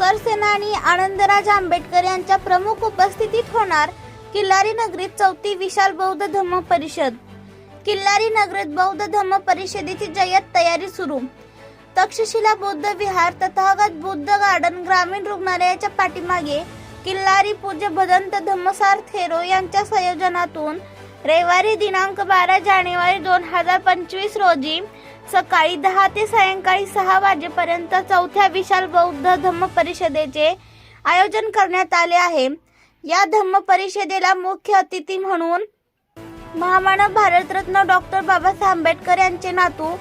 सरसेनानी आनंदराज आंबेडकर यांच्या प्रमुख उपस्थितीत होणार किल्लारी नगरीत चौथी विशाल बौद्ध धम्म परिषद. किल्लारी नगरीत बौद्ध धम्म परिषदेची जय्यत तयारी सुरू. तक्षशिला बौद्ध विहार तथागत बुद्ध गार्डन ग्रामीण रुग्णालयाच्या पाठीमागे किल्लारी पूज्य भदंत धम्मसार थेरो यांच्या संयोजनातून रविवारी दिनांक बारा जानेवारी दोन हजार पंचवीस रोजी सकाळी दहा ते सायंकाळी सहा वाजेपर्यंत चौथ्या विशाल बौद्ध धम्म परिषदेचे आयोजन करण्यात आले आहे. या धम्म परिषदेला मुख्य अतिथी म्हणून महामानव भारतरत्न डॉक्टर बाबासाहेब आंबेडकर यांचे नातू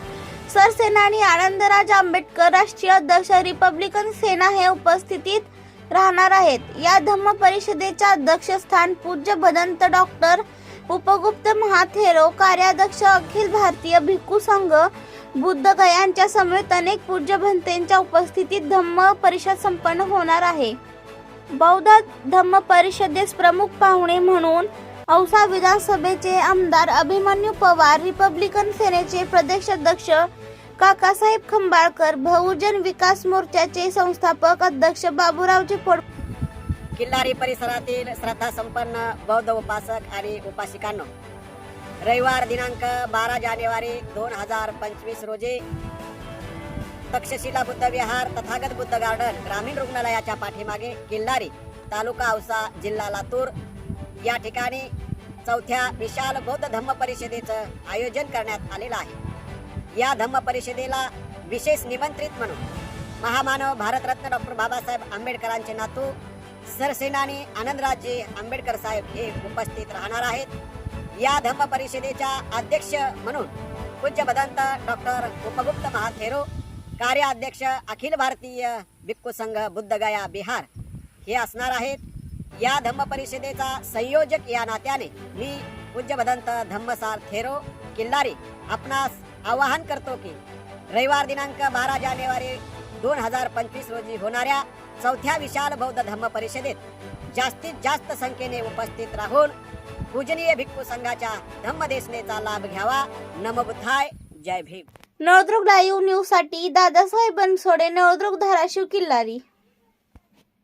सरसेनानी आनंदराज आंबेडकर राष्ट्रीय अध्यक्ष रिपब्लिकन सेना हे उपस्थितीत राहणार आहेत. या धम्म परिषदेच्या अध्यक्षस्थान पूज्य भदंत डॉक्टर उपगुप्त महाथेरो कार्याध्यक्ष अखिल भारतीय भिक्खू संघ बुद्ध गयांच्या समेत अनेक पूज्य भंतेंच्या उपस्थितीत धम्म परिषद संपन्न होणार आहे. बौद्ध धम्म परिषदेस प्रमुख पाहुणे म्हणून औसा विधानसभेचे आमदार अभिमन्यू पवार रिपब्लिकन सेनेचे प्रदेशाध्यक्ष काकासाहेब खंबाळकर बहुजन विकास मोर्चाचे संस्थापक अध्यक्ष बाबूरावजी पोड किल्लारी परिसरातील श्रद्धासंपन्न बौद्ध उपासक आणि उपासिकांनो रविवार दिनांक बारा जानेवारी दोन हजार पंचवीस रोजी तक्षशिला बुद्धविहार तथागत बुद्ध गार्डन ग्रामीण रुग्णालयाच्या पाठीमागे किल्लारी तालुका औसा जिल्हा लातूर या ठिकाणी चौथ्या विशाल बौद्ध धम्म परिषदेचं आयोजन करण्यात आलेलं आहे. या धम्म परिषदेला विशेष निमंत्रित म्हणून महामानव भारतरत्न डॉक्टर बाबासाहेब आंबेडकरांचे नातू सरसेनानी आनंदराजे आंबेडकर साहेब हे उपस्थित राहणार आहेत. या धम्म परिषदेच्या अध्यक्ष म्हणून पूज्य भदंत डॉक्टर उपगुप्त महाथेरो कार्याध्यक्ष अखिल भारतीय भिक्खू संघ बुद्धगया बिहार हे असणार आहेत. या धम्म परिषदेचा संयोजक या नात्याने मी पूज्य भदंत धम्मसार थेरो किल्लारी आपणास आवाहन करतो की रविवार दिनांक बारा जानेवारी दोन हजार पंचवीस रोजी होणाऱ्या चौथ्या विशाल बौद्ध धम्म परिषदेत जास्तीत जास्त संख्येने उपस्थित राहून पूजनीय भिक्खू संघाच्या धम्मदेशनेचा लाभ घ्यावा. नमबुद्धाय. जय भीम. नळदुर्ग लाईव्ह न्यूजसाठी दादासाहेब बनसोडे नळदुर्ग धाराशिव किल्लारी.